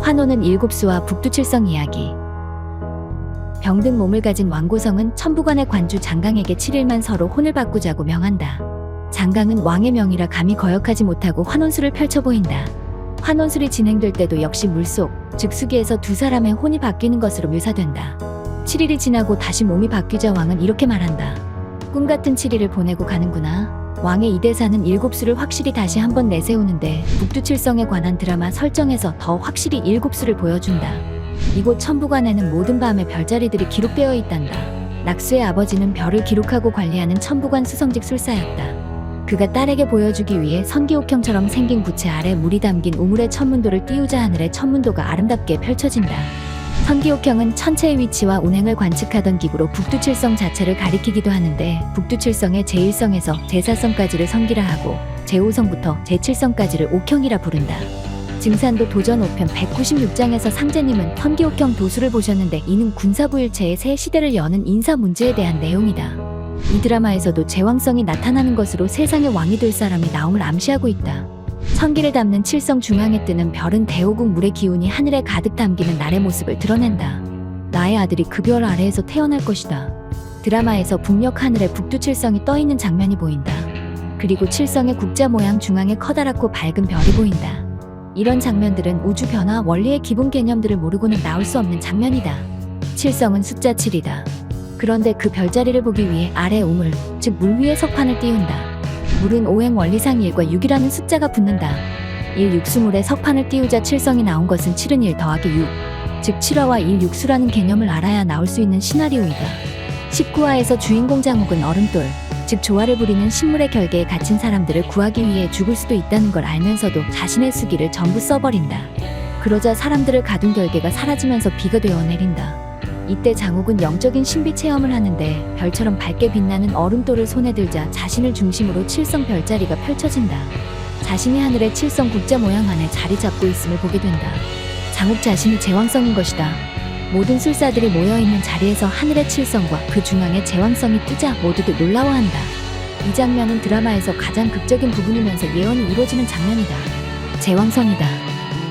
환호는 일곱수와 북두칠성 이야기. 병든 몸을 가진 왕고성은 천부관의 관주 장강에게 7일만 서로 혼을 바꾸자고 명한다. 장강은 왕의 명이라 감히 거역하지 못하고 환혼술을 펼쳐 보인다. 환혼술이 진행될 때도 역시 물속, 즉 수기에서 두 사람의 혼이 바뀌는 것으로 묘사된다. 7일이 지나고 다시 몸이 바뀌자 왕은 이렇게 말한다. 꿈 같은 7일을 보내고 가는구나. 왕의 이 대사는 일곱 수를 확실히 다시 한번 내세우는데 북두칠성에 관한 드라마 설정에서 더 확실히 일곱 수를 보여준다. 이곳 천부관에는 모든 밤의 별자리들이 기록되어 있단다. 낙수의 아버지는 별을 기록하고 관리하는 천부관 수성직 술사였다. 그가 딸에게 보여주기 위해 선기옥형처럼 생긴 부채 아래 물이 담긴 우물의 천문도를 띄우자 하늘의 천문도가 아름답게 펼쳐진다. 선기옥형은 천체의 위치와 운행을 관측하던 기구로 북두칠성 자체를 가리키기도 하는데 북두칠성의 제1성에서 제4성까지를 성기라 하고 제5성부터 제7성까지를 옥형이라 부른다. 증산도 도전 5편 196장에서 상제님은 선기옥형 도수를 보셨는데 이는 군사부일체의 새 시대를 여는 인사 문제에 대한 내용이다. 이 드라마에서도 제왕성이 나타나는 것으로 세상의 왕이 될 사람이 나옴을 암시하고 있다. 천기를 담는 칠성 중앙에 뜨는 별은 대오국 물의 기운이 하늘에 가득 담기는 날의 모습을 드러낸다. 나의 아들이 그 별 아래에서 태어날 것이다. 드라마에서 북녘 하늘에 북두 칠성이 떠 있는 장면이 보인다. 그리고 칠성의 국자 모양 중앙에 커다랗고 밝은 별이 보인다. 이런 장면들은 우주 변화 원리의 기본 개념들을 모르고는 나올 수 없는 장면이다. 칠성은 숫자 7이다. 그런데 그 별자리를 보기 위해 아래 우물, 즉 물 위에 석판을 띄운다. 물은 오행 원리상 1과 6이라는 숫자가 붙는다. 1 육수물에 석판을 띄우자 칠성이 나온 것은 7은 1 더하기 6, 즉 7화와 1 육수라는 개념을 알아야 나올 수 있는 시나리오이다. 19화에서 주인공 장욱은 얼음돌, 즉 조화를 부리는 식물의 결계에 갇힌 사람들을 구하기 위해 죽을 수도 있다는 걸 알면서도 자신의 수기를 전부 써버린다. 그러자 사람들을 가둔 결계가 사라지면서 비가 되어 내린다. 이때 장욱은 영적인 신비 체험을 하는데 별처럼 밝게 빛나는 얼음돌을 손에 들자 자신을 중심으로 칠성 별자리가 펼쳐진다. 자신이 하늘의 칠성 국자 모양 안에 자리 잡고 있음을 보게 된다. 장욱 자신이 제왕성인 것이다. 모든 술사들이 모여있는 자리에서 하늘의 칠성과 그 중앙에 제왕성이 뜨자 모두들 놀라워한다. 이 장면은 드라마에서 가장 극적인 부분이면서 예언이 이루어지는 장면이다. 제왕성이다.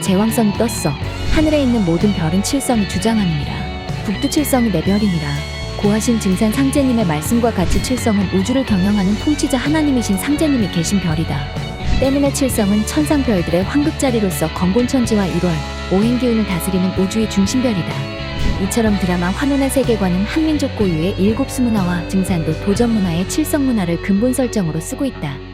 제왕성이 떴어. 하늘에 있는 모든 별은 칠성이 주장하느니라. 북두칠성이 내 별이니라. 고하신 증산 상제님의 말씀과 같이 칠성은 우주를 경영하는 통치자 하나님이신 상제님이 계신 별이다. 때문에 칠성은 천상별들의 황급자리로서 건곤천지와 1월, 오행기운을 다스리는 우주의 중심별이다. 이처럼 드라마 환혼의 세계관은 한민족 고유의 일곱 수문화와 증산도 도전 문화의 칠성 문화를 근본 설정으로 쓰고 있다.